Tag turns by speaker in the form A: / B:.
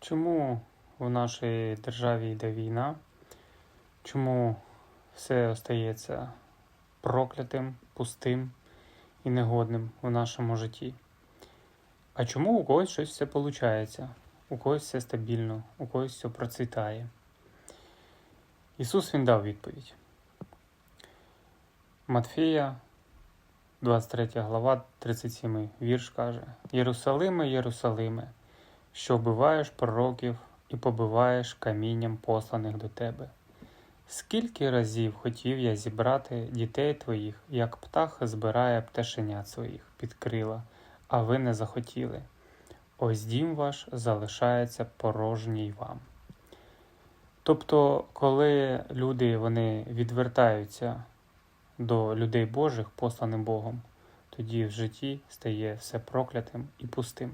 A: Чому в нашій державі йде війна? Чому все остається проклятим, пустим і негодним у нашому житті? А чому у когось щось все виходить? У когось все стабільно, у когось все процвітає? Ісус Він дав відповідь. Матфея, 23 глава, 37 вірш каже: Єрусалиме, Єрусалиме, що вбиваєш пророків і побиваєш камінням посланих до тебе. Скільки разів хотів я зібрати дітей твоїх, як птах збирає пташенят своїх під крила, а ви не захотіли. Ось дім ваш залишається порожній вам. Тобто, коли люди вони відвертаються до людей Божих, посланим Богом, тоді в житті стає все проклятим і пустим.